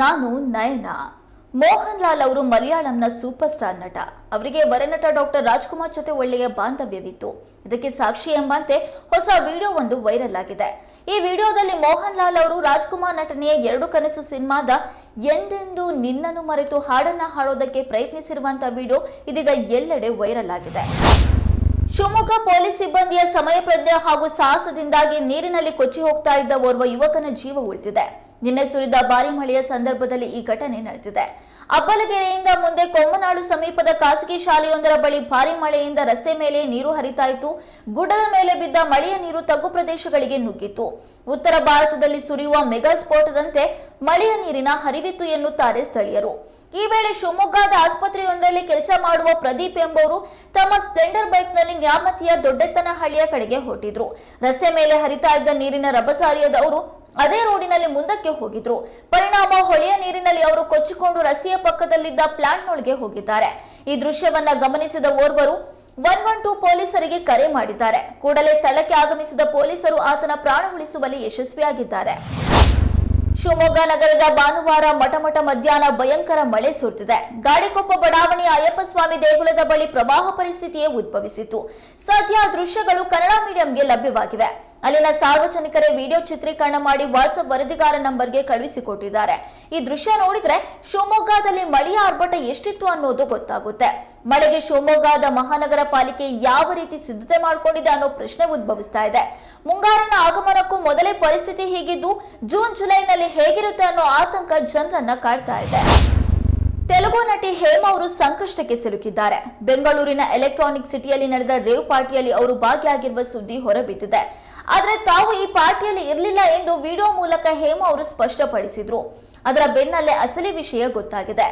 ನಾನು ನಯನ. ಮೋಹನ್ ಲಾಲ್ ಅವರು ಮಲಯಾಳಂನ super star ನಟ. ಅವರಿಗೆ ವರನಟ ಡಾಕ್ಟರ್ ರಾಜ್ಕುಮಾರ್ ಜೊತೆ ಒಳ್ಳೆಯ ಬಾಂಧವ್ಯವಿತ್ತು. ಇದಕ್ಕೆ ಸಾಕ್ಷಿ ಎಂಬಂತೆ ಹೊಸ ವಿಡಿಯೋ ಒಂದು ವೈರಲ್ ಆಗಿದೆ. ಈ ವಿಡಿಯೋದಲ್ಲಿ ಮೋಹನ್ ಲಾಲ್ ಅವರು ರಾಜ್ಕುಮಾರ್ ನಟನೆಯ ಎರಡು ಕನಸು ಸಿನಿಮಾದ ಎಂದೆಂದು ನಿನ್ನನ್ನು ಮರೆತು ಹಾಡನ್ನ ಹಾಡೋದಕ್ಕೆ ಪ್ರಯತ್ನಿಸಿರುವಂತಹ ವಿಡಿಯೋ ಇದೀಗ ಎಲ್ಲೆಡೆ ವೈರಲ್ ಆಗಿದೆ. ಶಿವಮೊಗ್ಗ ಪೊಲೀಸ್ ಸಿಬ್ಬಂದಿಯ ಸಮಯ ಪ್ರಜ್ಞೆ ಹಾಗೂ ಸಾಹಸದಿಂದಾಗಿ ನೀರಿನಲ್ಲಿ ಕೊಚ್ಚಿ ಹೋಗ್ತಾ ಇದ್ದ ಓರ್ವ ಯುವಕನ ಜೀವ ಉಳಿದಿದೆ. ನಿನ್ನೆ ಸುರಿದ ಭಾರಿ ಮಳೆಯ ಸಂದರ್ಭದಲ್ಲಿ ಈ ಘಟನೆ ನಡೆದಿದೆ. ಅಬ್ಬಲಗೆರೆಯಿಂದ ಮುಂದೆ ಕೊಮ್ಮನಾಡು ಸಮೀಪದ ಖಾಸಗಿ ಶಾಲೆಯೊಂದರ ಬಳಿ ಭಾರಿ ಮಳೆಯಿಂದ ರಸ್ತೆ ಮೇಲೆ ನೀರು ಹರಿತಾಯಿತು ಗುಡ್ಡದ ಮೇಲೆ ಬಿದ್ದ ಮಳೆಯ ನೀರು ತಗ್ಗು ಪ್ರದೇಶಗಳಿಗೆ ನುಗ್ಗಿತ್ತು. ಉತ್ತರ ಭಾರತದಲ್ಲಿ ಸುರಿಯುವ ಮೆಗಾ ಸ್ಫೋಟದಂತೆ ಮಳೆಯ ನೀರಿನ ಹರಿವಿತ್ತು ಎನ್ನುತ್ತಾರೆ ಸ್ಥಳೀಯರು. ಈ ವೇಳೆ ಶಿವಮೊಗ್ಗದ ಆಸ್ಪತ್ರೆಯೊಂದರಲ್ಲಿ ಕೆಲಸ ಮಾಡುವ ಪ್ರದೀಪ್ ಎಂಬುವರು ತಮ್ಮ ಸ್ಪ್ಲೆಂಡರ್ ಬೈಕ್ನಲ್ಲಿ ನ್ಯಾಮತಿಯ ದೊಡ್ಡೆತ್ತನಹಳ್ಳಿಯ ಕಡೆಗೆ ಹೊರಟಿದ್ರು. ರಸ್ತೆ ಮೇಲೆ ಹರಿತಾ ಇದ್ದ ನೀರಿನ ರಭಸಾರಿಯದವರು ಅದೇ ರೋಡಿನಲ್ಲಿ ಮುಂದಕ್ಕೆ ಹೋಗಿದ್ರು. ಪರಿಣಾಮ ಹೊಳೆಯ ನೀರಿನಲ್ಲಿ ಅವರು ಕೊಚ್ಚಿಕೊಂಡು ರಸ್ತೆಯ ಪಕ್ಕದಲ್ಲಿದ್ದ ಪ್ಲಾಂಟ್ನೊಳಗೆ ಹೋಗಿದ್ದಾರೆ. ಈ ದೃಶ್ಯವನ್ನ ಗಮನಿಸಿದ ಓರ್ವರು, ಒನ್ ಒನ್ ಟೂ ಪೊಲೀಸರಿಗೆ ಕರೆ ಮಾಡಿದ್ದಾರೆ. ಕೂಡಲೇ ಸ್ಥಳಕ್ಕೆ ಆಗಮಿಸಿದ ಪೊಲೀಸರು ಆತನ ಪ್ರಾಣ ಉಳಿಸುವಲ್ಲಿ ಯಶಸ್ವಿಯಾಗಿದ್ದಾರೆ. ಶಿವಮೊಗ್ಗ ನಗರದ ಭಾನುವಾರ ಮಟಮಟ ಮಧ್ಯಾಹ್ನ ಭಯಂಕರ ಮಳೆ ಸುರಿದಿದೆ. ಗಾಡಿಕೊಪ್ಪ ಬಡಾವಣೆಯ ಅಯ್ಯಪ್ಪ ಸ್ವಾಮಿ ದೇಗುಲದ ಬಳಿ ಪ್ರವಾಹ ಪರಿಸ್ಥಿತಿಯೇ ಉದ್ಭವಿಸಿತು ಸದ್ಯ ದೃಶ್ಯಗಳು ಕನ್ನಡ ಮೀಡಿಯಂಗೆ ಲಭ್ಯವಾಗಿವೆ. ಅಲ್ಲಿನ ಸಾರ್ವಜನಿಕರೇ ವಿಡಿಯೋ ಚಿತ್ರೀಕರಣ ಮಾಡಿ ವಾಟ್ಸ್ಆಪ್ ವರದಿಗಾರ ನಂಬರ್ಗೆ ಕಳುಹಿಸಿಕೊಟ್ಟಿದ್ದಾರೆ. ಈ ದೃಶ್ಯ ನೋಡಿದ್ರೆ ಶಿವಮೊಗ್ಗದಲ್ಲಿ ಮಳೆಯ ಆರ್ಭಟ ಎಷ್ಟಿತ್ತು ಅನ್ನೋದು ಗೊತ್ತಾಗುತ್ತೆ. ಮಳೆಗೆ ಶಿವಮೊಗ್ಗದ ಮಹಾನಗರ ಪಾಲಿಕೆ ಯಾವ ರೀತಿ ಸಿದ್ಧತೆ ಮಾಡಿಕೊಂಡಿದೆ ಅನ್ನೋ ಪ್ರಶ್ನೆ ಉದ್ಭವಿಸ್ತಾ ಇದೆ. ಮುಂಗಾರಿನ ಆಗಮನಕ್ಕೂ ಮೊದಲೇ ಪರಿಸ್ಥಿತಿ ಹೀಗಿದ್ದು, ಜೂನ್, ಜುಲೈನಲ್ಲಿ ಹೇಗಿರುತ್ತೆ ಅನ್ನೋ ಆತಂಕ ಜನರನ್ನ ಕಾಡ್ತಾ ಇದೆ. ತೆಲುಗು ನಟಿ ಹೇಮ ಅವರು ಸಂಕಷ್ಟಕ್ಕೆ ಸಿಲುಕಿದ್ದಾರೆ. ಬೆಂಗಳೂರಿನ ಎಲೆಕ್ಟ್ರಾನಿಕ್ ಸಿಟಿಯಲ್ಲಿ ನಡೆದ ರೇವ್ ಪಾರ್ಟಿಯಲ್ಲಿ ಅವರು ಭಾಗಿಯಾಗಿರುವ ಸುದ್ದಿ ಹೊರಬಿದ್ದಿದೆ. ಆದರೆ ತಾವು ಈ ಪಾರ್ಟಿಯಲ್ಲಿ ಇರಲಿಲ್ಲ ಎಂದು ವಿಡಿಯೋ ಮೂಲಕ ಹೇಮ ಅವರು ಸ್ಪಷ್ಟಪಡಿಸಿದ್ರು. ಅದರ ಬೆನ್ನಲ್ಲೇ ಅಸಲಿ ವಿಷಯ ಗೊತ್ತಾಗಿದೆ.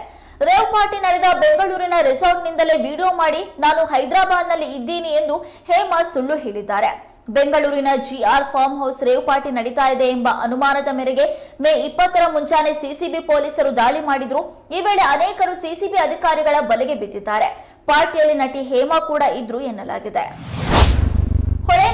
ರೇವ್ ಪಾರ್ಟಿ ನಡೆದ ಬೆಂಗಳೂರಿನ ರೆಸಾರ್ಟ್ನಿಂದಲೇ ವಿಡಿಯೋ ಮಾಡಿ, ನಾನು ಹೈದರಾಬಾದ್ನಲ್ಲಿ ಇದ್ದೀನಿ ಎಂದು ಹೇಮಾ ಸುಳ್ಳು ಹೇಳಿದ್ದಾರೆ. ಬೆಂಗಳೂರಿನ GR farm house rave party ನಡೀತಾ ಇದೆ ಎಂಬ ಅನುಮಾನದ ಮೇರೆಗೆ ಮೇ ಇಪ್ಪತ್ತರ ಮುಂಚಾನೆ ಸಿಸಿಬಿ ಪೊಲೀಸರು ದಾಳಿ ಮಾಡಿದ್ರು. ಈ ವೇಳೆ ಅನೇಕರು ಸಿಸಿಬಿ ಅಧಿಕಾರಿಗಳ ಬಲೆಗೆ ಬಿದ್ದಿದ್ದಾರೆ. ಪಾರ್ಟಿಯಲ್ಲಿ ನಟಿ ಹೇಮಾ ಕೂಡ ಇದ್ರು ಎನ್ನಲಾಗಿದೆ.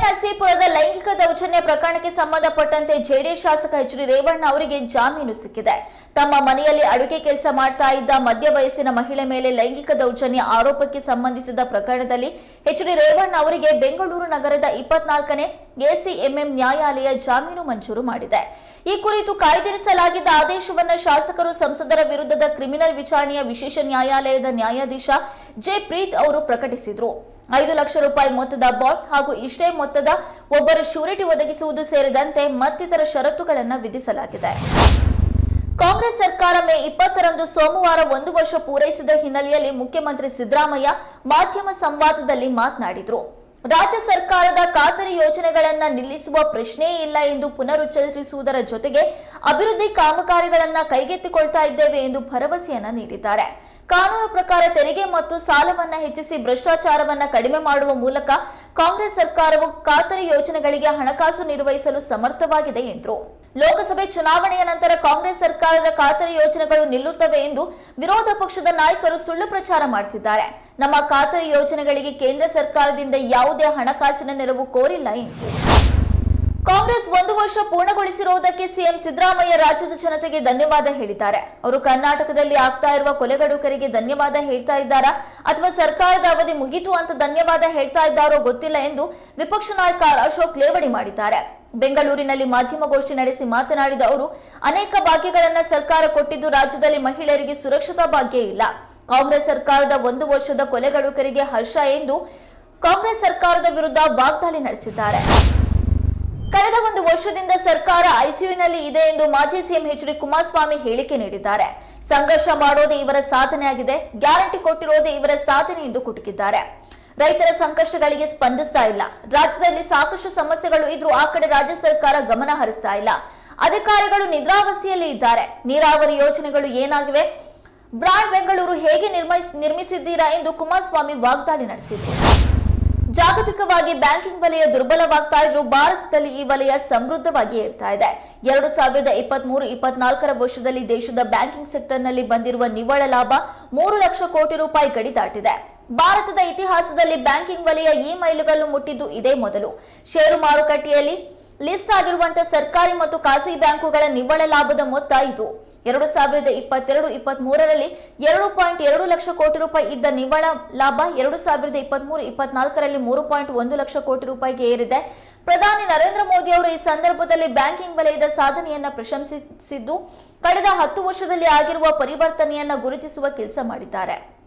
ನರಸೀಪುರದ ಲೈಂಗಿಕ ದೌರ್ಜನ್ಯ ಪ್ರಕರಣಕ್ಕೆ ಸಂಬಂಧಪಟ್ಟಂತೆ ಜೆಡಿಎಸ್ ಶಾಸಕ ಎಚ್ ಡಿ ರೇವಣ್ಣ ಅವರಿಗೆ ಜಾಮೀನು ಸಿಕ್ಕಿದೆ. ತಮ್ಮ ಮನೆಯಲ್ಲಿ ಅಡುಗೆ ಕೆಲಸ ಮಾಡ್ತಾ ಇದ್ದ ಮಧ್ಯ ವಯಸ್ಸಿನ ಮಹಿಳೆ ಮೇಲೆ ಲೈಂಗಿಕ ದೌರ್ಜನ್ಯ ಆರೋಪಕ್ಕೆ ಸಂಬಂಧಿಸಿದ ಪ್ರಕರಣದಲ್ಲಿ ಎಚ್ ಡಿ ರೇವಣ್ಣ ಅವರಿಗೆ ಬೆಂಗಳೂರು ನಗರದ ಇಪ್ಪತ್ನಾಲ್ಕನೇ ಎಸಿಎಂಎಂ ನ್ಯಾಯಾಲಯ ಜಾಮೀನು ಮಂಜೂರು ಮಾಡಿದೆ. ಈ ಕುರಿತು ಕಾಯ್ದಿರಿಸಲಾಗಿದ್ದ ಆದೇಶವನ್ನು ಶಾಸಕರು ಸಂಸದರ ವಿರುದ್ಧದ ಕ್ರಿಮಿನಲ್ ವಿಚಾರಣೆಯ ವಿಶೇಷ ನ್ಯಾಯಾಲಯದ ನ್ಯಾಯಾಧೀಶ ಜೆ ಪ್ರೀತ್ ಅವರು ಪ್ರಕಟಿಸಿದ್ರು. ಐದು ಲಕ್ಷ ರೂಪಾಯಿ ಮೊತ್ತದ ಬಾಂಡ್ ಹಾಗೂ ಇಷ್ಟೇ ಮೊತ್ತದ ಒಬ್ಬರು ಶ್ಯೂರಿಟಿ ಒದಗಿಸುವುದು ಸೇರಿದಂತೆ ಮತ್ತಿತರ ಷರತ್ತುಗಳನ್ನು ವಿಧಿಸಲಾಗಿದೆ. ಕಾಂಗ್ರೆಸ್ ಸರ್ಕಾರ ಮೇ ಇಪ್ಪತ್ತರಂದು ಸೋಮವಾರ ಒಂದು ವರ್ಷ ಪೂರೈಸಿದ ಹಿನ್ನೆಲೆಯಲ್ಲಿ ಮುಖ್ಯಮಂತ್ರಿ ಸಿದ್ದರಾಮಯ್ಯ ಮಾಧ್ಯಮ ಸಂವಾದದಲ್ಲಿ ಮಾತನಾಡಿದರು. ರಾಜ್ಯ ಸರ್ಕಾರದ ಖಾತರಿ ಯೋಜನೆಗಳನ್ನ ನಿಲ್ಲಿಸುವ ಪ್ರಶ್ನೆಯೇ ಇಲ್ಲ ಎಂದು ಪುನರುಚ್ಚರಿಸುವುದರ ಜೊತೆಗೆ ಅಭಿವೃದ್ಧಿ ಕಾಮಗಾರಿಗಳನ್ನ ಕೈಗೆತ್ತಿಕೊಳ್ತಾ ಇದ್ದೇವೆ ಎಂದು ಭರವಸೆಯನ್ನ ನೀಡಿದ್ದಾರೆ. ಕಾನೂನು ಪ್ರಕಾರ ತೆರಿಗೆ ಮತ್ತು ಸಾಲವನ್ನ ಹೆಚ್ಚಿಸಿ ಭ್ರಷ್ಟಾಚಾರವನ್ನ ಕಡಿಮೆ ಮಾಡುವ ಮೂಲಕ ಕಾಂಗ್ರೆಸ್ ಸರ್ಕಾರವು ಖಾತರಿ ಯೋಜನೆಗಳಿಗೆ ಹಣಕಾಸು ನಿರ್ವಹಿಸಲು ಸಮರ್ಥವಾಗಿದೆ ಎಂದರು. ಲೋಕಸಭೆ ಚುನಾವಣೆಯ ನಂತರ ಕಾಂಗ್ರೆಸ್ ಸರ್ಕಾರದ ಖಾತರಿ ಯೋಜನೆಗಳು ನಿಲ್ಲುತ್ತವೆ ಎಂದು ವಿರೋಧ ಪಕ್ಷದ ನಾಯಕರು ಸುಳ್ಳು ಪ್ರಚಾರ ಮಾಡುತ್ತಿದ್ದಾರೆ ನಮ್ಮ ಖಾತರಿ ಯೋಜನೆಗಳಿಗೆ ಕೇಂದ್ರ ಸರ್ಕಾರದಿಂದ ಯಾವುದೇ ಹಣಕಾಸಿನ ನೆರವು ಕೋರಿಲ್ಲ ಎಂದು ಕಾಂಗ್ರೆಸ್ ಒಂದು ವರ್ಷ ಪೂರ್ಣಗೊಳಿಸಿರುವುದಕ್ಕೆ ಸಿಎಂ ಸಿದ್ದರಾಮಯ್ಯ ರಾಜ್ಯದ ಜನತೆಗೆ ಧನ್ಯವಾದ ಹೇಳಿದ್ದಾರೆ. ಅವರು ಕರ್ನಾಟಕದಲ್ಲಿ ಆಗ್ತಾ ಇರುವ ಕೊಲೆಗಡುಕರಿಗೆ ಧನ್ಯವಾದ ಹೇಳ್ತಾ ಇದ್ದಾರಾ? ಅಥವಾ ಸರ್ಕಾರದ ಅವಧಿ ಮುಗಿತು ಅಂತ ಧನ್ಯವಾದ ಹೇಳ್ತಾ ಇದ್ದಾರೋ ಗೊತ್ತಿಲ್ಲ ಎಂದು ವಿಪಕ್ಷ ನಾಯಕ ಅಶೋಕ್ ಲೇವಡಿ ಮಾಡಿದ್ದಾರೆ. ಬೆಂಗಳೂರಿನಲ್ಲಿ ಮಾಧ್ಯಮಗೋಷ್ಠಿ ನಡೆಸಿ ಮಾತನಾಡಿದ ಅವರು, ಅನೇಕ ಭಾಗ್ಯಗಳನ್ನ ಸರ್ಕಾರ ಕೊಟ್ಟಿದ್ದು ರಾಜ್ಯದಲ್ಲಿ ಮಹಿಳೆಯರಿಗೆ ಸುರಕ್ಷತಾ ಭಾಗ್ಯ ಇಲ್ಲ. ಕಾಂಗ್ರೆಸ್ ಸರ್ಕಾರದ ಒಂದು ವರ್ಷದ ಕೊಲೆಗಡುಕರಿಗೆ ಹರ್ಷ ಎಂದು ಕಾಂಗ್ರೆಸ್ ಸರ್ಕಾರದ ವಿರುದ್ಧ ವಾಗ್ದಾಳಿ ನಡೆಸಿದ್ದಾರೆ. ಕಳೆದ ಒಂದು ವರ್ಷದಿಂದ ಸರ್ಕಾರ ಐಸಿಯುನಲ್ಲಿ ಇದೆ ಎಂದು ಮಾಜಿ ಸಿಎಂ ಎಚ್ ಡಿ ಕುಮಾರಸ್ವಾಮಿ ಹೇಳಿಕೆ ನೀಡಿದ್ದಾರೆ. ಸಂಘರ್ಷ ಮಾಡೋದೇ ಇವರ ಸಾಧನೆಯಾಗಿದೆ ಗ್ಯಾರಂಟಿ ಕೊಟ್ಟಿರೋದೇ ಇವರ ಸಾಧನೆ ಎಂದು ಕುಟುಕಿದ್ದಾರೆ. ರೈತರ ಸಂಕಷ್ಟಗಳಿಗೆ ಸ್ಪಂದಿಸ್ತಾ ಇಲ್ಲ. ರಾಜ್ಯದಲ್ಲಿ ಸಾಕಷ್ಟು ಸಮಸ್ಯೆಗಳು ಇದ್ರೂ ಆ ಕಡೆ ರಾಜ್ಯ ಸರ್ಕಾರ ಗಮನ ಹರಿಸ್ತಾ ಇಲ್ಲ. ಅಧಿಕಾರಿಗಳು ನಿದ್ರಾವಸ್ಥೆಯಲ್ಲಿ ಇದ್ದಾರೆ. ನೀರಾವರಿ ಯೋಜನೆಗಳು ಏನಾಗಿವೆ? ಬ್ರಾಂಡ್ ಬೆಂಗಳೂರು ಹೇಗೆ ನಿರ್ಮಿಸ್, ನಿರ್ಮಿಸಿದ್ದೀರಾ ಎಂದು ಕುಮಾರಸ್ವಾಮಿ ವಾಗ್ದಾಳಿ ನಡೆಸಿದರು. ಜಾಗತಿಕವಾಗಿ ಬ್ಯಾಂಕಿಂಗ್ ವಲಯ ದುರ್ಬಲವಾಗ್ತಾ ಇದ್ರು ಭಾರತದಲ್ಲಿ ಈ ವಲಯ ಸಮೃದ್ಧವಾಗಿ ಇರ್ತಾ ಇದೆ. ಎರಡು ಸಾವಿರದ ಇಪ್ಪತ್ತ್ ಮೂರು ಇಪ್ಪತ್ನಾಲ್ಕರ ವರ್ಷದಲ್ಲಿ ದೇಶದ ಬ್ಯಾಂಕಿಂಗ್ ಸೆಕ್ಟರ್ನಲ್ಲಿ ಬಂದಿರುವ ನಿವ್ವಳ ಲಾಭ ಮೂರು ಲಕ್ಷ ಕೋಟಿ ರೂಪಾಯಿ ಗಡಿ ದಾಟಿದೆ. ಭಾರತದ ಇತಿಹಾಸದಲ್ಲಿ ಬ್ಯಾಂಕಿಂಗ್ ವಲಯ ಈ ಮೈಲುಗಲ್ಲು ಮುಟ್ಟಿದ್ದು ಇದೇ ಮೊದಲು. ಷೇರು ಮಾರುಕಟ್ಟೆಯಲ್ಲಿ ಲಿಸ್ಟ್ ಆಗಿರುವಂತಹ ಸರ್ಕಾರಿ ಮತ್ತು ಖಾಸಗಿ ಬ್ಯಾಂಕುಗಳ ನಿವ್ವಳ ಲಾಭದ ಮೊತ್ತ ಇದು. ಎರಡು ಸಾವಿರದ ಇಪ್ಪತ್ತೆರಡು ಇಪ್ಪತ್ತ್ ಮೂರರಲ್ಲಿ ಎರಡು ಪಾಯಿಂಟ್ ಎರಡು ಲಕ್ಷ ಕೋಟಿ ರೂಪಾಯಿ ಇದ್ದ ನಿವ್ವಳ ಲಾಭ ಎರಡು ಸಾವಿರದ ಇಪ್ಪತ್ಮೂರು, ಇಪ್ಪತ್ನಾಲ್ಕರಲ್ಲಿ ಮೂರು ಪಾಯಿಂಟ್ ಒಂದು ಲಕ್ಷ ಕೋಟಿ ರೂಪಾಯಿಗೆ ಏರಿದೆ. ಪ್ರಧಾನಿ ನರೇಂದ್ರ ಮೋದಿ ಅವರು ಈ ಸಂದರ್ಭದಲ್ಲಿ ಬ್ಯಾಂಕಿಂಗ್ ವಲಯದ ಸಾಧನೆಯನ್ನ ಪ್ರಶಂಸಿಸಿದ್ದು, ಕಳೆದ ಹತ್ತು ವರ್ಷದಲ್ಲಿ ಆಗಿರುವ ಪರಿವರ್ತನೆಯನ್ನ ಗುರುತಿಸುವ ಕೆಲಸ ಮಾಡಿದ್ದಾರೆ.